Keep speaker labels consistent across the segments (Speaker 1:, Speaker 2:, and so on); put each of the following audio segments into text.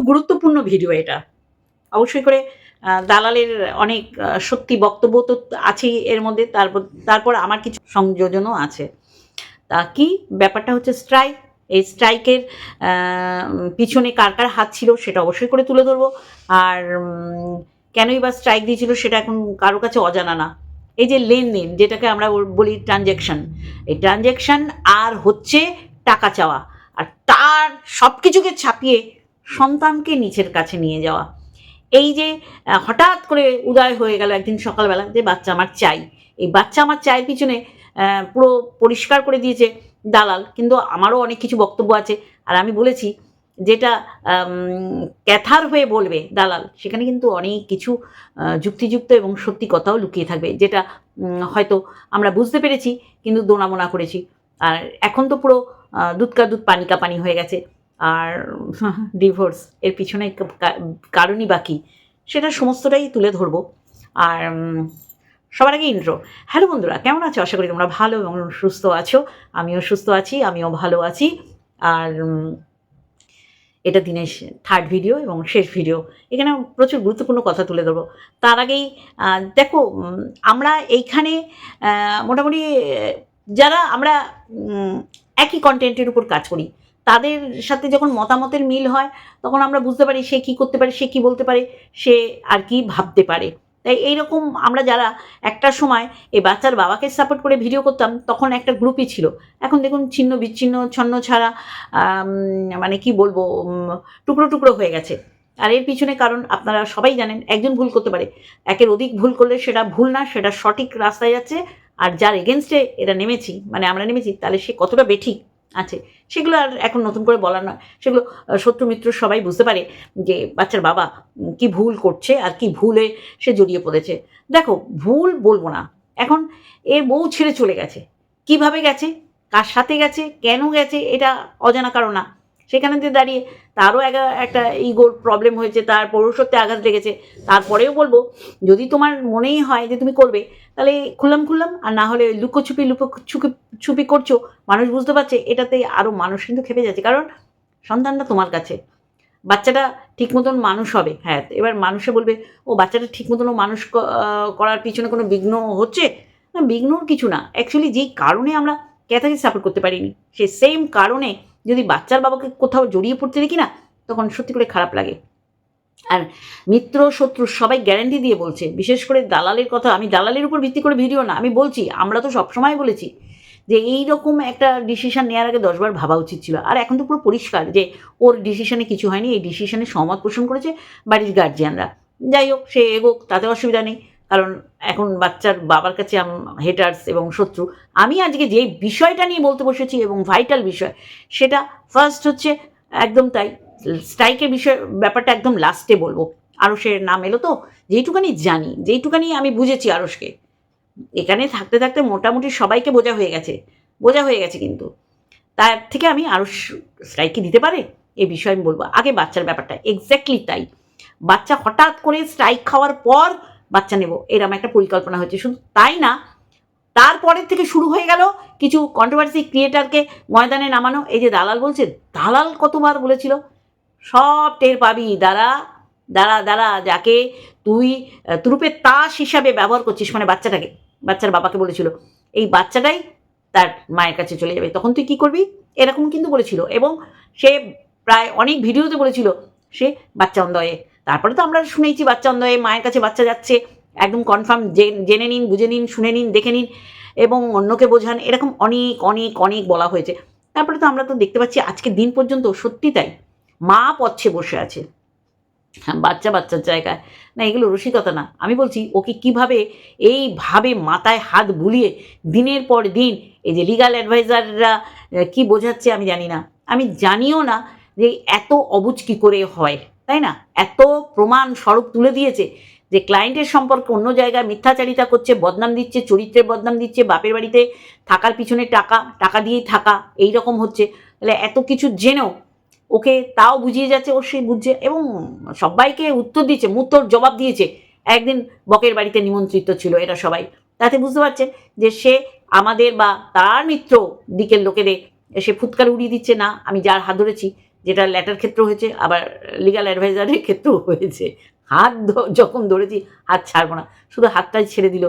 Speaker 1: খুব গুরুত্বপূর্ণ ভিডিও এটা। অবশ্যই করে দালালের অনেক সত্যি বক্তব্য তো আছেই এর মধ্যে, তারপর তারপর আমার কিছু সংযোজনও আছে। তা কি? ব্যাপারটা হচ্ছে স্ট্রাইক এই স্ট্রাইকের পিছনে কার কার হাত ছিল সেটা অবশ্যই করে তুলে ধরবো। আর কেনই বা স্ট্রাইক দিয়েছিল সেটা এখন কারও কাছে অজানা না। এই যে লেনদেন, যেটাকে আমরা বল- ট্রানজ্যাকশন এই ট্রানজ্যাকশন আর হচ্ছে টাকা চাওয়া। আর তার সব কিছুকে ছাপিয়ে সন্তানকে নিচের কাছে নিয়ে যাওয়া। এই যে হঠাৎ করে উদয় হয়ে গেল একদিন সকালবেলা যে বাচ্চা আমার চাই। এই বাচ্চা আমার চায়ের পিছনে পুরো পরিষ্কার করে দিয়েছে দালাল। কিন্তু আমারও অনেক কিছু বক্তব্য আছে। আর আমি বলেছি, যেটা ক্যাথার হয়ে বলবে দালাল, সেখানে কিন্তু অনেক কিছু যুক্তিযুক্ত এবং সত্যি কথাও লুকিয়ে থাকবে। যেটা হয়তো আমরা বুঝতে পেরেছি, কিন্তু দোনামোনা করেছি। আর এখন তো পুরো দুধ কা দুধ পানি কা পানি হয়ে গেছে। আর ডিভোর্স এর পিছনে কারণই বাকি সেটা সমস্তটাই তুলে ধরবো। আর সবার আগে ইন্ট্রো হ্যালো বন্ধুরা, কেমন আছো? আশা করি তোমরা ভালো এবং সুস্থ আছো। আমিও সুস্থ আছি, আমিও ভালো আছি। আর এটা দিনের থার্ড ভিডিও এবং শেষ ভিডিও এখানে প্রচুর গুরুত্বপূর্ণ কথা তুলে ধরবো। তার আগেই দেখো আমরা এইখানে মোটামুটি যারা আমরা একই কন্টেন্টের উপর কাজ করি তাদের সাথে যখন মতামতের মিল হয়, তখন আমরা বুঝতে পারি সে কি করতে পারে, সে কি বলতে পারে, সে আর কি ভাবতে পারে। তাই এইরকম আমরা যারা একটা সময় এই বাচ্চার বাবাকে সাপোর্ট করে ভিডিও করতাম, তখন একটা গ্রুপই ছিল। এখন দেখুন ছিন্ন বিচ্ছিন্ন, ছন্ন ছাড়া মানে কি বলব টুকরো টুকরো হয়ে গেছে। আর এর পিছনে কারণ আপনারা সবাই জানেন, একজন ভুল করতে পারে। একের অধিক ভুল করলে সেটা ভুল না, সেটা সঠিক রাস্তায় যাচ্ছে। আর যার এগেনস্টে এটা নেমেছি মানে আমরা নেমেছি, তাহলে সে কতটা বেঠিক? আছে। সেগুলো আর এখন নতুন করে বলার নয়। সেগুলো শত্রু মিত্র সবাই বুঝতে পারে যে বাচ্চার বাবা কি ভুল করছে আর কি ভুলে সে জড়িয়ে পড়েছে। দেখো, ভুল বলব না। এখন এ বউ ছেড়ে চলে গেছে। কীভাবে গেছে? কার সাথে গেছে? কেন গেছে? এটা অজানা কারণ না। সেখানে দিয়ে দাঁড়িয়ে তারও একটা ইগোর প্রবলেম হয়েছে, তার পৌরসত্বে আঘাত লেগেছে, তারপরেও বলব, যদি তোমার মনেই হয় যে তুমি করবে, তাহলে খুললাম খুললাম, আর না হলে লুকোছুপি লুকো ছুপি ছুপি করছ, মানুষ বুঝতে পারছে, এটাতে আরও মানুষ কিন্তু খেপে যাচ্ছে। কারণ সন্তানটা তোমার কাছে, বাচ্চাটা ঠিক মতন মানুষ হবে। হ্যাঁ এবার মানুষে বলবে, ও, বাচ্চাটা ঠিক মতন মানুষ করার পিছনে কোনো বিঘ্ন হচ্ছে? না, বিঘ্নর কিছু না। অ্যাকচুয়ালি যেই কারণে আমরা ক্যাথাকে সাপোর্ট করতে পারিনি। সে সেম কারণে যদি বাচ্চার বাবাকে কোথাও জড়িয়ে পড়তে দেখি না, তখন সত্যি করে খারাপ লাগে। আর মিত্র, শত্রু সবাই গ্যারান্টি দিয়ে বলছে, বিশেষ করে দালালের কথা। আমি দালালের উপর ভিত্তি করে ভিডিও না, আমি বলছি, আমরা তো সবসময় বলেছি যে এই রকম একটা ডিসিশন নেওয়ার আগে দশবার ভাবা উচিত ছিল। আর এখন তো পুরো পরিষ্কার যে ওর ডিসিশনে কিছু হয়নি, এই ডিসিশনে সহমত পোষণ করেছে বাড়ির গার্জিয়ানরা যাই হোক, সে এগোক, তাতে অসুবিধা নেই। কারণ এখন বাচ্চার বাবার কাছে হেটার্স এবং শত্রু। আমি আজকে যেই বিষয়টা নিয়ে বলতে বসেছি এবং ভাইটাল বিষয়, সেটা ফার্স্ট হচ্ছে একদম তাই স্ট্রাইকের বিষয়, ব্যাপারটা একদম লাস্টে বলব। আরসের নাম এলো তো, যেইটুকানি জানি, যেইটুকানি আমি বুঝেছি আরসকে এখানে থাকতে থাকতে মোটামুটি সবাইকে বোঝা হয়ে গেছে, বোঝা হয়ে গেছে কিন্তু। তার থেকে আমি আরও স্ট্রাইকে দিতে পারে? এই বিষয়ে আমি বলব। আগে বাচ্চার ব্যাপারটা এক্স্যাক্টলি তাই। বাচ্চা হঠাৎ করে স্ট্রাইক খাওয়ার পর বাচ্চা নেব। এরকম একটা পরিকল্পনা হয়েছে শুধু তাই না, তারপরের থেকে শুরু হয়ে গেল কিছু কন্ট্রোভার্সি ক্রিয়েটারকে ময়দানে নামানো। এই যে দালাল বলছে দালাল কতবার বলেছিল? সব টের পাবি, দাঁড়া দাঁড়া দাঁড়া, যাকে তুই তুরুপের তাস হিসাবে ব্যবহার করছিস মানে বাচ্চাটাকে, বাচ্চার বাবাকে বলেছিল। এই বাচ্চাটাই তার মায়ের কাছে চলে যাবে। তখন তুই কি করবি? এরকম কিন্তু বলেছিল। এবং সে প্রায় অনেক ভিডিওতে বলেছিল, সে বাচ্চা অন্ধয়ে তারপরে তো আমরা শুনেছি বাচ্চা অন্ধয়ে মায়ের কাছে বাচ্চা যাচ্ছে। একদম কনফার্ম জেনে নিন, বুঝে নিন, শুনে নিন, দেখে নিন এবং অন্যকে বোঝান। এরকম অনেক অনেক অনেক বলা হয়েছে। তারপরে তো আমরা তো দেখতে পাচ্ছি আজকের দিন পর্যন্ত সত্যি তাই। মা পচ্ছে বসে আছে। হ্যাঁ বাচ্চা বাচ্চার জায়গায়। না, এগুলো রসিকতা না। আমি বলছি, ওকে কীভাবে এইভাবে মাথায় হাত বুলিয়ে দিনের পর দিন এই যে লিগাল অ্যাডভাইজাররা কি বোঝাচ্ছে আমি জানি না। আমি জানিও না যে এত অবুজ কী করে হয়। তাই না? এত প্রমাণ স্বরূপ তুলে দিয়েছে যে ক্লায়েন্টের সম্পর্কে অন্য জায়গায় মিথ্যাচারিতা করছে, বদনাম দিচ্ছে চরিত্রের বদনাম দিচ্ছে, বাপের বাড়িতে থাকার পিছনে টাকা টাকা দিয়েই থাকা, এই রকম হচ্ছে। তাহলে এত কিছু জেনেও ওকে তাও বুঝিয়ে যাচ্ছে, ও সেই বুঝছে এবং সবাইকে উত্তর দিয়েছে মুত্তর জবাব দিয়েছে। একদিন বকের বাড়িতে নিমন্ত্রিত ছিল এরা সবাই। তাতে বুঝতে পারছেন যে সে আমাদের বা তার মিত্র দিকের লোকেদের এসে ফুৎকার উড়িয়ে দিচ্ছে, না, আমি যার হাত ধরেছি যেটা ল্যাটার ক্ষেত্রেও হয়েছে, আবার লিগাল অ্যাডভাইজারের ক্ষেত্রেও হয়েছে। হাত যখন ধরেছি, হাত ছাড়বো না। শুধু হাতটাই ছেড়ে দিল।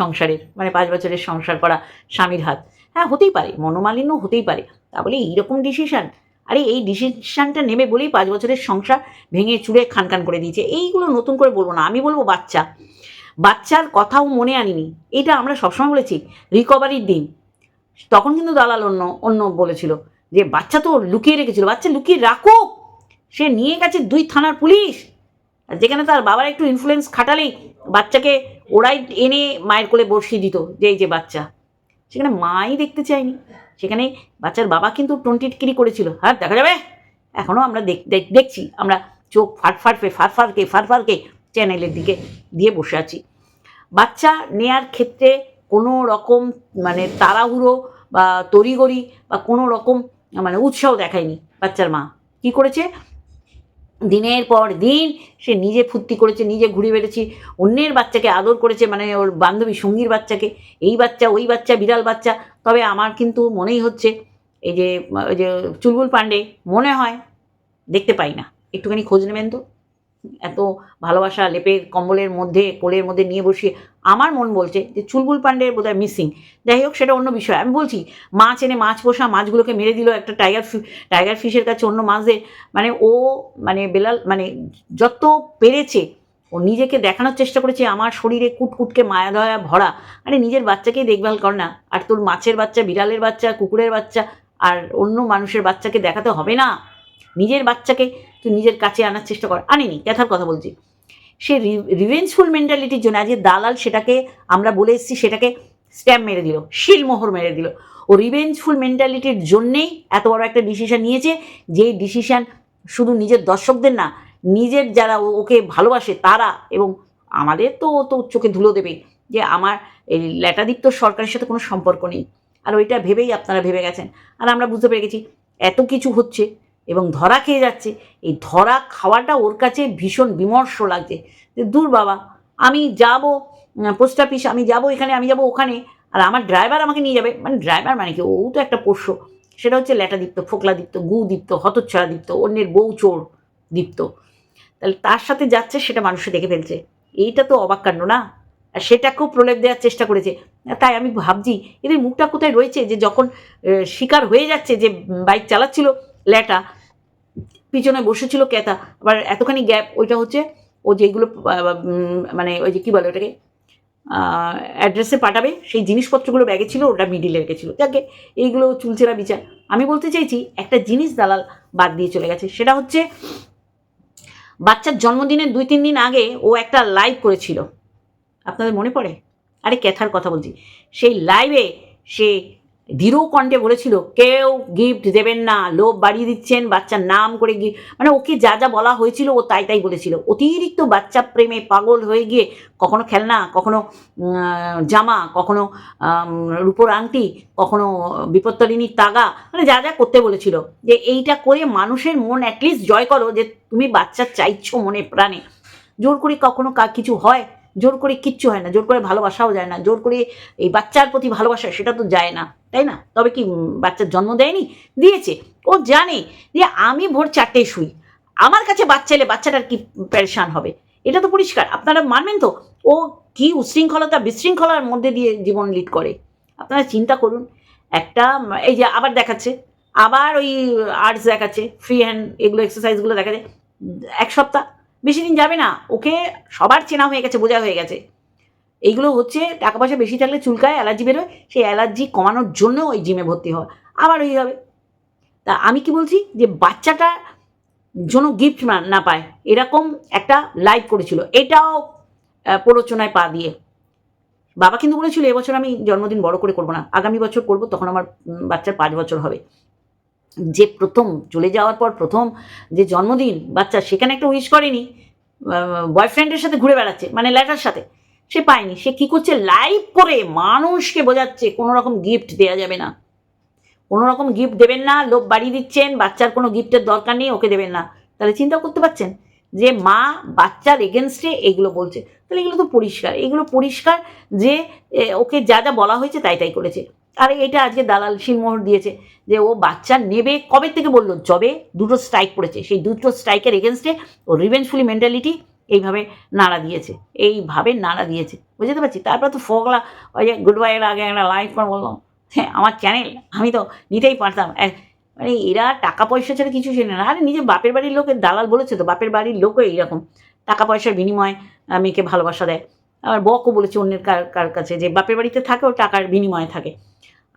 Speaker 1: সংসারের মানে পাঁচ বছরের সংসার করা স্বামীর হাত। হ্যাঁ হতেই পারে, মনোমালিন্য হতেই পারে। তা বলে এইরকম ডিসিশান আরে এই ডিসিশানটা নেবে বলেই পাঁচ বছরের সংসার ভেঙে চুড়ে খান খান করে দিয়েছে। এইগুলো নতুন করে বলব না, আমি বলব বাচ্চা। বাচ্চার কথাও মনে আনিনি। এটা আমরা সবসময় বলেছি রিকভারির দিন। তখন কিন্তু দালাল অন্য অন্য বলেছিল। যে বাচ্চা তো লুকিয়ে রেখেছিল, বাচ্চা লুকিয়ে রাখো সে নিয়ে গেছে দুই থানার পুলিশ। আর যেখানে তার বাবার একটু ইনফ্লুয়েন্স খাটালেই বাচ্চাকে ওরাই এনে মায়ের কোলে বসিয়ে দিত, যে এই যে বাচ্চা। সেখানে মাই দেখতে চায়নি। সেখানে বাচ্চার বাবা কিন্তু টন্টিটকিরি করেছিল। হ্যাঁ দেখা যাবে? এখনও আমরা দেখ, দেখ- দেখছি। আমরা চোখ ফাট ফাটবে ফার ফারকে ফার ফারকে চ্যানেলের দিকে দিয়ে বসে আছি। বাচ্চা নেয়ার ক্ষেত্রে কোনো রকম মানে তাড়াহুড়ো বা তড়িগড়ি বা কোনো রকম মানে উৎসাহ দেখায়নি বাচ্চার মা। কি করেছে? দিনের পর দিন সে নিজে ফুর্তি করেছে, নিজে ঘুরে বেড়েছে, অন্যের বাচ্চাকে আদর করেছে মানে ওর বান্ধবী সঙ্গীর বাচ্চাকে, এই বাচ্চা, ওই বাচ্চা, বিড়াল বাচ্চা। তবে আমার কিন্তু মনেই হচ্ছে, এই যে ওই যে, চুলবুল পাণ্ডে মনে হয় দেখতে পাই না। একটুখানি খোঁজ নেবেন তো? এত ভালোবাসা লেপের কম্বলের মধ্যে, কোলের মধ্যে নিয়ে বসিয়ে, আমার মন বলছে যে চুলবুল পাণ্ডের বোধহয় মিসিং যাই হোক, সেটা অন্য বিষয়। আমি বলছি, মাছ এনে মাছ পোষা মাছগুলোকে মেরে দিল একটা টাইগার টাইগার ফিশের কাছে অন্য মাছদের। মানে ও মানে বেলাল মানে যত পেরেছে, ও নিজেকে দেখানোর চেষ্টা করেছে, আমার শরীরে কুটকুটকে মায়া দয়া ভরা। মানে নিজের বাচ্চাকেই দেখভাল কর না। আর তোর মাছের বাচ্চা, বিড়ালের বাচ্চা, কুকুরের বাচ্চা, আর অন্য মানুষের বাচ্চাকে দেখাতে হবে না। নিজের বাচ্চাকে তুই নিজের কাছে আনার চেষ্টা কর। আনিনি কথার কথা বলছি। সে রিভেঞ্জফুল মেন্টালিটির জন্য আজকে দালাল সেটাকে আমরা বলে এসেছি, সেটাকে স্ট্যাম্প মেরে দিল, শিলমোহর মেরে দিল। ও রিভেঞ্জফুল মেন্টালিটির জন্যেই এত বড় একটা ডিসিশন নিয়েছে, যেই ডিসিশন শুধু নিজের দর্শকদের না, নিজের যারা ওকে ভালোবাসে তারা এবং আমাদের তো তো চোখে ধুলো দেবে যে আমার এই ল্যাটাদীপ্ত সরকারের সাথে কোনো সম্পর্ক নেই। আর ওইটা ভেবেই আপনারা ভেবে গেছেন। আর আমরা বুঝতে পেরে গেছি, এত কিছু হচ্ছে এবং ধরা খেয়ে যাচ্ছে। এই ধরা খাওয়াটা ওর কাছে ভীষণ বিমর্ষ লাগছে যে, দূর বাবা, আমি যাব পোস্ট অফিস আমি যাব এখানে, আমি যাব ওখানে, আর আমার ড্রাইভার আমাকে নিয়ে যাবে। মানে ড্রাইভার মানে কি? ও তো একটা পোষ্য। সেটা হচ্ছে ল্যাটাদীপ্ত, ফোকলাদীপ্ত, গুদীপ্ত হতচ্ছাড়া দীপ্ত অন্যের বউ চোর দীপ্ত। তাহলে তার সাথে যাচ্ছে সেটা মানুষে দেখে ফেলছে। এইটা তো অবাক কাণ্ড না? আর সেটাকেও প্রলেপ দেওয়ার চেষ্টা করেছে। তাই আমি ভাবছি, এদের মুখটা কোথায় রয়েছে যে যখন শিকার হয়ে যাচ্ছে যে বাইক চালাচ্ছিল ল্যাটা পিছনে বসেছিল ক্যাতা আবার এতখানি গ্যাপ ওইটা হচ্ছে ও যেগুলো মানে ওই যে কী বলে ওটাকে অ্যাড্রেসে পাঠাবে, সেই জিনিসপত্রগুলো ব্যাগে ছিল, ওটা মিডিলে রেখেছিল যাকে এইগুলো চুলচেরা বিচার। আমি বলতে চাইছি, একটা জিনিস দালাল বাদ দিয়ে চলে গেছে, সেটা হচ্ছে বাচ্চার জন্মদিনের দুই, তিন দিন আগে ও একটা লাইভ করেছিল। আপনাদের মনে পড়ে? আরে ক্যাথার কথা বলছি। সেই লাইভে সে ধীর কণ্ঠে বলেছিল, কেউ গিফট দেবেন না, লোভ বাড়িয়ে দিচ্ছেন, বাচ্চার নাম করে গিয়ে মানে ওকে যা যা বলা হয়েছিল, ও তাই তাই বলেছিল। অতিরিক্ত বাচ্চা প্রেমে পাগল হয়ে গিয়ে কখনো খেলনা, কখনো জামা, কখনো রূপোর আংটি, কখনো বিপত্তরিণীর তাগা মানে যা যা করতে বলেছিল। যে এইটা করে মানুষের মন অ্যাটলিস্ট জয় করো যে তুমি বাচ্চা চাইছো মনে প্রাণে। জোর করে কখনো কিছু হয়? জোর করে কিচ্ছু হয় না, জোর করে ভালোবাসাও যায় না, জোর করে এই বাচ্চার প্রতি ভালোবাসা সেটা তো যায় না, তাই না? তবে কি বাচ্চার জন্ম দেয়নি? দিয়েছে। ও জানে যে আমি ভোর চারটেয় শুই। আমার কাছে বাচ্চা এলে বাচ্চাটার কি প্যারেশান হবে? এটা তো পরিষ্কার। আপনারা মানবেন তো? ও কি উশৃঙ্খলতা, বিশৃঙ্খলার মধ্যে দিয়ে জীবন লিড করে। আপনারা চিন্তা করুন। একটা এই যে আবার দেখাচ্ছে। আবার ওই আর্টস দেখাচ্ছে। ফ্রি হ্যান্ড এগুলো এক্সারসাইজগুলো দেখাচ্ছে। এক সপ্তাহ বেশি দিন যাবে না। ওকে সবার চেনা হয়ে গেছে, বোঝা হয়ে গেছে। এইগুলো হচ্ছে, টাকা পয়সা বেশি থাকলে চুলকায়, অ্যালার্জি বেরোয়, সেই অ্যালার্জি কমানোর জন্য ওই জিমে ভর্তি হয় আবার হয়ে যাবে তা আমি কি বলছি যে, বাচ্চাটা যেন গিফট না পায়, এরকম একটা লাইভ করেছিল। এটাও প্ররোচনায় পা দিয়ে। বাবা কিন্তু বলেছিল, এবছর আমি জন্মদিন বড় করে করব না। আগামী বছর করব, তখন আমার বাচ্চার পাঁচ বছর হবে। যে প্রথম, চলে যাওয়ার পর প্রথম যে জন্মদিন, বাচ্চা সেখানে একটা উইশ করেনি বয়ফ্রেন্ডের সাথে ঘুরে বেড়াচ্ছে মানে ল্যাটার সাথে, সে পায়নি, সে কি করছে? লাইভ করে মানুষকে বোঝাচ্ছে, কোনো রকম গিফট দেওয়া যাবে না। কোনো রকম গিফট দেবেন না, লোভ বাড়িয়ে দিচ্ছেন, বাচ্চার কোনো গিফটের দরকার নেই, ওকে দেবেন না। তাহলে চিন্তা করতে পারছেন যে মা বাচ্চার এগেনস্টে এগুলো বলছে। তাহলে এগুলো তো পরিষ্কার, এগুলো পরিষ্কার যে ওকে যা যা বলা হয়েছে তাই তাই করেছে। আর এটা আজকে দালাল শিলমোহর দিয়েছে যে ও বাচ্চা নেবে কবে থেকে বলল? যবে দুটো স্ট্রাইক পড়েছে। সেই দুটো স্ট্রাইকের এগেনস্টে ও রিভেঞ্জফুলি মেন্টালিটি এইভাবে নাড়া দিয়েছে। এইভাবে নাড়া দিয়েছে। বুঝতে পারছি? তারপর তো ফোগলা ওই যে গুড বাইয়ের আগে একটা লাইভ করে বললাম হ্যাঁ আমার চ্যানেল আমি তো নিতেই পারতাম। মানে এরা টাকা পয়সা ছাড়া কিছু চেনে না। আরে নিজের বাপের বাড়ির লোকের দালাল বলেছে তো, বাপের বাড়ির লোকও এইরকম। টাকা পয়সার বিনিময়ে মেয়েকে ভালোবাসা দেয়। আবার বকও বলেছে অন্যের কার কার কাছে যে বাপের বাড়িতে থাকে ও টাকার বিনিময়ে থাকে।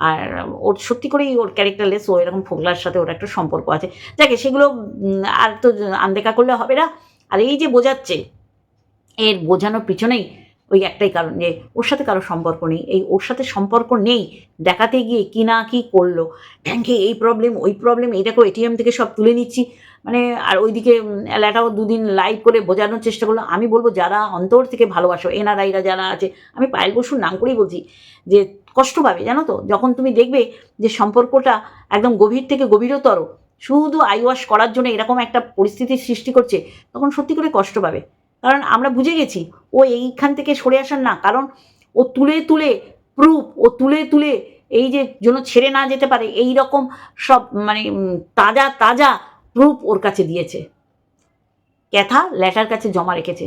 Speaker 1: আর ওর সত্যি করেই ওর ক্যারেক্টারলেস ও এরকম ফোগলার সাথে ওর একটা সম্পর্ক আছে। যাকে সেগুলো আর তো আনদেখা করলে হবে না। আর এই যে বোঝাচ্ছে, এর বোঝানোর পিছনেই ওই একটাই কারণ যে, ওর সাথে কারও সম্পর্ক নেই। এই ওর সাথে সম্পর্ক নেই, দেখাতে গিয়ে কি না কি করল। ব্যাংকে এই প্রবলেম ওই প্রবলেম এই দেখো এটিএম থেকে সব তুলে নিচ্ছি। মানে আর ওইদিকে এলাটাও দুদিন লাইভ করে বোঝানোর চেষ্টা করল। আমি বলব, যারা অন্তর থেকে ভালোবাসো, এনআরআইরা যারা আছে, আমি পায়েল বসুর নাম করেই বলছি যে কষ্ট পাবে, জানো তো? যখন তুমি দেখবে যে সম্পর্কটা একদম গভীর থেকে গভীরতর, শুধু আইওয়াশ করার জন্য এরকম একটা পরিস্থিতির সৃষ্টি করছে, তখন সত্যি করে কষ্ট পাবে। কারণ আমরা বুঝে গেছি, ও এইখান থেকে সরে আসার না, কারণ ও তুলে তুলে প্রুফ ও তুলে তুলে এই যে জন্য ছেড়ে না যেতে পারে, এই রকম সব মানে তাজা তাজা প্রুফ ওর কাছে দিয়েছে। ক্যাথা ল্যাটার কাছে জমা রেখেছে,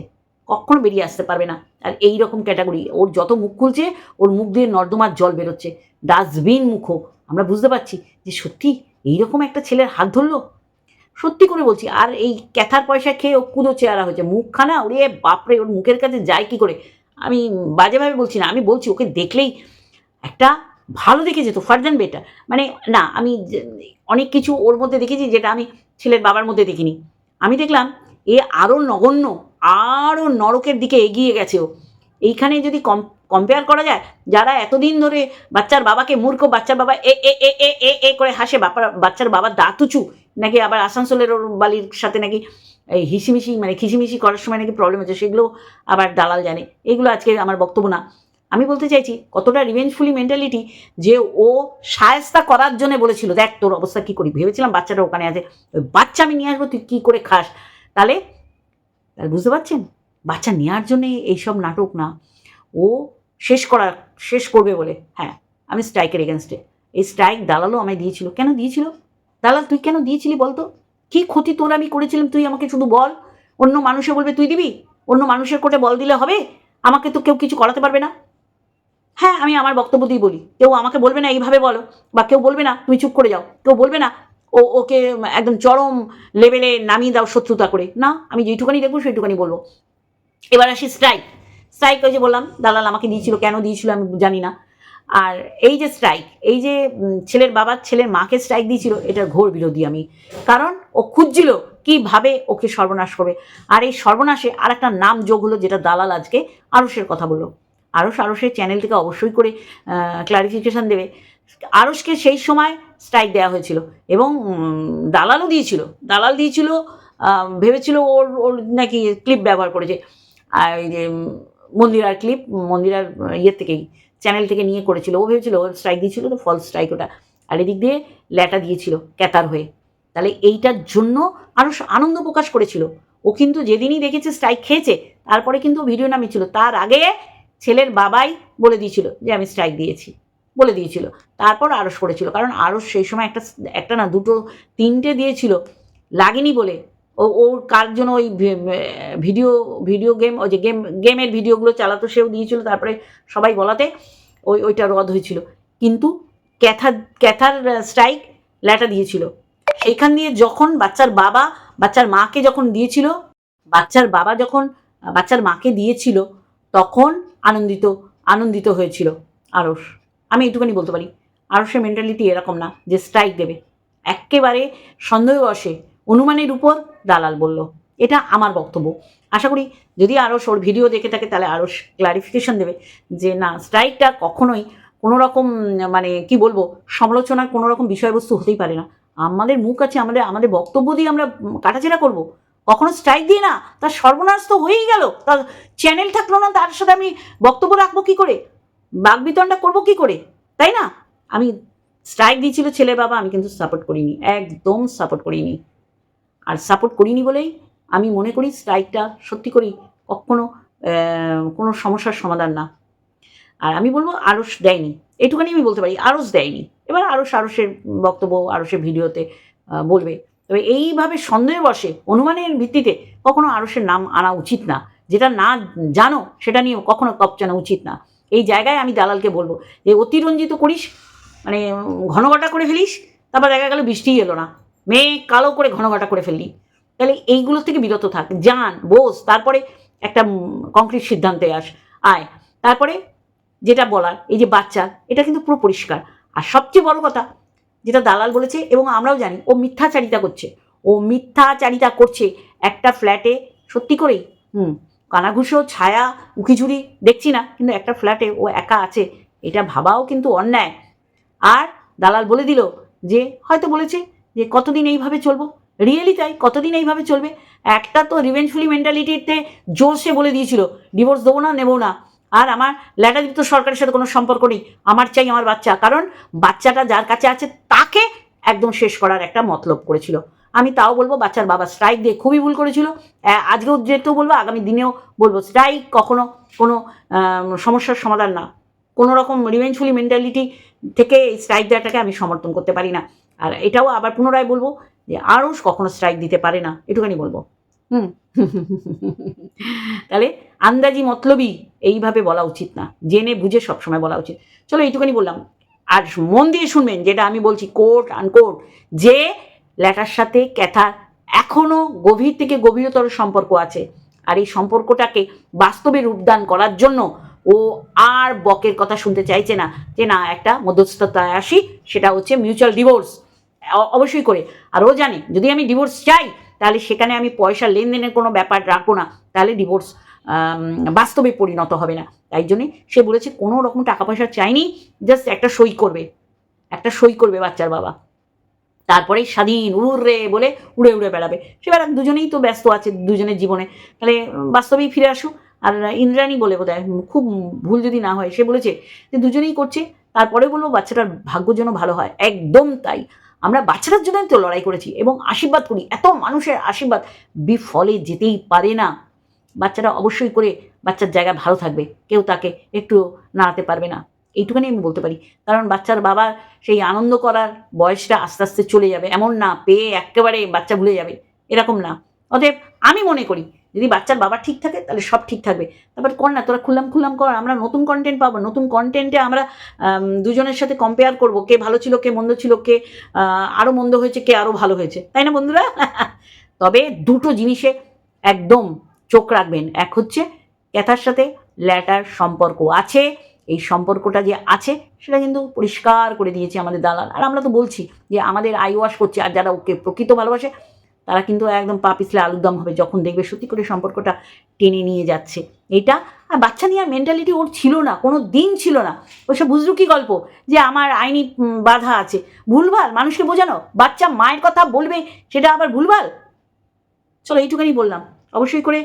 Speaker 1: কখনো বেরিয়ে আসতে পারবে না। আর এই রকম ক্যাটাগরি ওর যত মুখ খুলছে, ওর মুখ দিয়ে নর্দমার জল বেরোচ্ছে। ডাস্টবিন মুখো। আমরা বুঝতে পারছি যে সত্যি এইরকম একটা ছেলের হাত ধরলো? সত্যি করে বলছি, আর এই ক্যাথার পয়সা খেয়ে ও কুদো চেহারা হয়েছে। মুখখানা, ওরে বাপরে, ওর মুখের কাছে যায় কি করে? আমি বাজেভাবে বলছি না, আমি বলছি ওকে দেখলেই একটা ভালো দেখে যেত ফার্দার বেটার মানে না, আমি অনেক কিছু ওর মধ্যে দেখেছি যেটা আমি ছেলের বাবার মধ্যে দেখিনি। আমি দেখলাম এ আরও নগণ্য আরও নরকের দিকে এগিয়ে গেছে ও এইখানে যদি কম কম্পেয়ার করা যায়, যারা এতদিন ধরে বাচ্চার বাবাকে মূর্খ, বাচ্চার বাবা এ এ এ এ এ এ করে হাসে বাপার বাচ্চার বাবার দাঁত উঁচু নাকি আবার আসানসোলের বালির সাথে নাকি এই হিসিমিশি মানে খিসিমিশি করার সময় নাকি প্রবলেম হচ্ছে, সেগুলো আবার দালাল জানে। এগুলো আজকে আমার বক্তব্য না। আমি বলতে চাইছি, কতটা রিভেঞ্জফুলি মেন্টালিটি যে ও সায়স্তা করার জন্য বলেছিল, দেখ, তোর অবস্থা কী করি? ভেবেছিলাম বাচ্চাটা ওখানে আছে। ওই বাচ্চা আমি নিয়ে আসব, তুই কী করে খাস? তাহলে তাহলে বুঝতে পারছেন? বাচ্চা নেওয়ার জন্যে এইসব নাটক না। ও শেষ করার শেষ করবে বলে হ্যাঁ আমি স্ট্রাইকের এগেনস্টে এই স্ট্রাইক দালালও আমায় দিয়েছিল। কেন দিয়েছিল? দালাল, তুই কেন দিয়েছিলি বলতো? কী ক্ষতি তোর আমি করেছিলাম? তুই আমাকে শুধু বল। অন্য মানুষে বলবে, তুই দিবি? অন্য মানুষের কোটে বল দিলে হবে? আমাকে তো কেউ কিছু করাতে পারবে না? হ্যাঁ আমি আমার বক্তব্য দিয়ে বলি। কেউ আমাকে বলবে না, এইভাবে বলো। বা কেউ বলবে না, তুমি চুপ করে যাও। কেউ বলবে না ও, ওকে একদম চরম লেভেলে নামিয়ে দাও শত্রুতা করে। না, আমি যেইটুখানি দেখব সেইটুখানি বলব। এবার আসি স্ট্রাইক স্ট্রাইক ওই যে বললাম, দালাল আমাকে দিয়েছিল, কেন দিয়েছিল আমি জানি না। আর এই যে স্ট্রাইক এই যে ছেলের বাবার ছেলের মাকে স্ট্রাইক দিয়েছিল, এটার ঘোর বিরোধী আমি। কারণ ও খুঁজছিল কীভাবে ওকে সর্বনাশ করবে। আর এই সর্বনাশে আর একটা নাম যোগ হলো, যেটা দালাল আজকে আরসের কথা বলল। আরস আরসের চ্যানেল থেকে অবশ্যই করে ক্লারিফিকেশান দেবে। আরসকে সেই সময় স্ট্রাইক দেওয়া হয়েছিল এবং দালালও দিয়েছিল। দালাল দিয়েছিল ভেবেছিল ওর ওর নাকি ক্লিপ ব্যবহার করেছে। আর যে, মন্দিরার ক্লিপ মন্দিরার ইয়ের থেকেই চ্যানেল থেকে নিয়ে করেছিল। ও ভেবেছিল ওর স্ট্রাইক দিয়েছিল তো ফলস স্ট্রাইক ওটা। আর এদিক দিয়ে ল্যাটা দিয়েছিল, ক্যাতার হয়ে। তাহলে এইটার জন্য আরও আনন্দ প্রকাশ করেছিল। ও কিন্তু যেদিনই দেখেছে স্ট্রাইক খেয়েছে, তারপরে কিন্তু ভিডিও নামিয়েছিল। তার আগে ছেলের বাবাই বলে দিয়েছিল যে, আমি স্ট্রাইক দিয়েছি। বলে দিয়েছিল। তারপর আরস করেছিল কারণ আরস সেই সময় একটা একটা না দুটো, তিনটে দিয়েছিল। লাগেনি বলে। ও, ওর কার জন্য ওই ভিডিও ভিডিও গেম, ওই যে গেম, গেমের ভিডিওগুলো চালাতো সেও দিয়েছিল। তারপরে সবাই বলাতে ওই, ওইটা রদ হয়েছিল। কিন্তু ক্যাথার ক্যাথার স্ট্রাইক ল্যাটা দিয়েছিল। সেইখান দিয়ে যখন বাচ্চার বাবা, বাচ্চার মাকে যখন দিয়েছিল, বাচ্চার বাবা যখন, বাচ্চার মাকে দিয়েছিল, তখন আনন্দিত আনন্দিত হয়েছিল আরস আমি এটুখানি বলতে পারি, আরসের মেন্টালিটি এরকম না যে স্ট্রাইক দেবে। একেবারে সন্দেহ আসে অনুমানের উপর দালাল বলল, এটা আমার বক্তব্য। আশা করি যদি আরও ওর ভিডিও দেখে থাকে, তাহলে আরও ক্লারিফিকেশন দেবে যে না স্ট্রাইকটা কখনোই কোনো রকম মানে কি বলব সমালোচনার কোনো রকম বিষয়বস্তু হতেই পারে না। আমাদের মুখ আছে, আমাদের আমাদের বক্তব্য দিয়ে আমরা কাটাছেড়া করব। কখনো স্ট্রাইক দিয়ে না, তার সর্বনাশ তো হয়েই গেল। তার চ্যানেল থাকল না, তার সাথে আমি বক্তব্য রাখব কি করে? বাগবিতণ্ডা করব কি করে? তাই না? আমি স্ট্রাইক দিয়েছিল ছেলে বাবা, আমি কিন্তু সাপোর্ট করিনি, একদম সাপোর্ট করিনি। আর সাপোর্ট করিনি বলেই আমি মনে করি স্ট্রাইকটা সত্যি করি কখনো কোনো সমস্যার সমাধান না। আর আমি বলব আরস দেয়নি। এটুখানি আমি বলতে পারি আরস দেয়নি। এবার আরস আরসের বক্তব্য আরসের ভিডিওতে বলবে। তবে এইভাবে সন্দেহে বসে, অনুমানের ভিত্তিতে কখনো আরসের নাম আনা উচিত না। যেটা না জানো, সেটা নিয়ে কখনো কপচানো উচিত না। এই জায়গায় আমি দালালকে বলব যে, অতিরঞ্জিত করিস মানে ঘনঘটা করে ফেলিস। তারপর দেখা গেল বৃষ্টিই এলো না। মেয়ে কালো করে ঘনঘটা করে ফেললি। তাহলে এইগুলো থেকে বিরত থাক যান বস তারপরে একটা কংক্রিট সিদ্ধান্তে আস, আয়। তারপরে যেটা বলার, এই যে বাচ্চা, এটা কিন্তু পুরো পরিষ্কার। আর সবচেয়ে বড় কথা, যেটা দালাল বলেছে, এবং আমরাও জানি, ও মিথ্যাচারিতা করছে। ও মিথ্যাচারিতা করছে একটা ফ্ল্যাটে সত্যি করেই? হুম। কানাঘুষো, ছায়া উকিঝুড়ি দেখছি না, কিন্তু একটা ফ্ল্যাটে ও একা আছে, এটা ভাবাও কিন্তু অন্যায়। আর দালাল বলে দিল যে, হয়তো বলেছে যে, কতদিন এইভাবে চলবো? রিয়েলি তাই, কতদিন এইভাবে চলবে? একটা তো রিভেঞ্জফুলি মেন্টালিটিতে জোরসে বলে দিয়েছিল ডিভোর্স দেবো না, নেব না। আর আমার ল্যাটাযুক্ত সরকারের সাথে কোনো সম্পর্ক নেই, আমার চাই আমার বাচ্চা। কারণ বাচ্চাটা যার কাছে আছে, তাকে একদম শেষ করার একটা মতলব করেছিল। আমি তাও বলব বাচ্চার বাবা স্ট্রাইক দিয়ে খুবই ভুল করেছিল। আজকেও যেহেতু বলব, আগামী দিনেও বলব স্ট্রাইক কখনো কোনো সমস্যার সমাধান না। কোনো রকম রিভেঞ্জফুলি মেন্টালিটি থেকে স্ট্রাইক দেওয়াটাকে আমি সমর্থন করতে পারি না। আর এটাও আবার পুনরায় বলব যে আরও কখনো স্ট্রাইক দিতে পারে না, এটুখানি বলব। হুম? তাহলে আন্দাজি মতলবই এইভাবে বলা উচিত না, জেনে বুঝে সবসময় বলা উচিত। চলো এইটুখানি বললাম। আর মন দিয়ে শুনবেন, যেটা আমি বলছি কোর্ট আনকোর্ট যে ল্যাটার সাথে ক্যাথার এখনও গভীর থেকে গভীরতর সম্পর্ক আছে। আর এই সম্পর্কটাকে বাস্তবে রূপদান করার জন্য ও আর বকের কথা শুনতে চাইছে না যে না, একটা মধ্যস্থতায় আসি, সেটা হচ্ছে মিউচুয়াল ডিভোর্স অবশ্যই করে। আর ও জানে, যদি আমি ডিভোর্স চাই, তাহলে সেখানে আমি পয়সা লেনদেনের কোনো ব্যাপার রাখব না। তাহলে ডিভোর্স বাস্তবে পরিণত হবে না। তাই জন্যে সে বলেছে, কোনো রকম টাকা পয়সা চাইনি জাস্ট একটা সই করবে। একটা সই করবে বাচ্চার বাবা। তারপরেই স্বাধীন, উড়ে, বলে উড়ে উড়ে বেড়াবে। সে বেড়া দুজনেই তো ব্যস্ত আছে দুজনের জীবনে। তাহলে বাস্তবেই ফিরে আসুক আর ইন্দ্রাণী বলে বোধ খুব ভুল যদি না হয়, সে বলেছে যে দুজনেই করছে তারপরে বলব বাচ্চাটার ভাগ্য যেন ভালো হয়। একদম তাই। আমরা বাচ্চাটার জন্যই তো লড়াই করেছি এবং আশীর্বাদ করি। এত মানুষের আশীর্বাদ বিফলে যেতেই পারে না। বাচ্চাটা অবশ্যই করে বাচ্চার জায়গা ভালো থাকবে। কেউ তাকে একটু নাড়াতে পারবে না। এইটুখানি আমি বলতে পারি। কারণ বাচ্চার বাবার সেই আনন্দ করার বয়সটা আস্তে আস্তে চলে যাবে। এমন না পেয়ে একেবারে বাচ্চা ভুলে যাবে। এরকম না। অতএব আমি মনে করি যদি বাচ্চার বাবা ঠিক থাকে তাহলে সব ঠিক থাকবে। তারপর কর না তোরা খুললাম খুললাম কর। আমরা নতুন কন্টেন্ট পাবো। নতুন কন্টেন্টে আমরা দুজনের সাথে কম্পেয়ার করব। কে ভালো ছিল কে মন্দ ছিল কে আহ, আরও মন্দ হয়েছে কে আরও ভালো হয়েছে। তাই না বন্ধুরা? তবে দুটো জিনিসে একদম চোখ রাখবেন। এক হচ্ছে ক্যাথার সাথে ল্যাটার সম্পর্ক আছে। এই সম্পর্কটা যে আছে, সেটা কিন্তু পরিষ্কার করে দিয়েছে আমাদের দালাল। আর আমরা তো বলছি যে আমাদের আই ওয়াশ করছে, আর যারা ওকে প্রকৃত ভালোবাসে, তারা কিন্তু একদম পা পিছলে আলুদম হবে যখন দেখবে সত্যি করে সম্পর্কটা টেনে নিয়ে যাচ্ছে। এটা আর বাচ্চা নেওয়ার মেন্টালিটি ওর ছিল না, কোনো দিন ছিল না। ওসব বুঝলু কি গল্প যে আমার আইনি বাধা আছে। ভুলভাল মানুষকে বোঝানো, বাচ্চা মায়ের কথা বলবে, সেটা আবার ভুলভাল? চলো এইটুখানি বললাম। অবশ্যই করে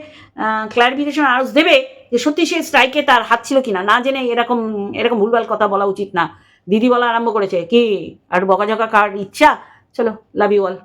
Speaker 1: ক্লারিফিকেশন আরও দেবে যে সত্যি সে স্ট্রাইকে তার হাত ছিল কিনা? না জেনে এরকম এরকম ভুলভাল কথা বলা উচিত না। দিদি বলা আরম্ভ করেছে, কি? আর বকাঝকা কার ইচ্ছা? চলো লাভ ইউ অল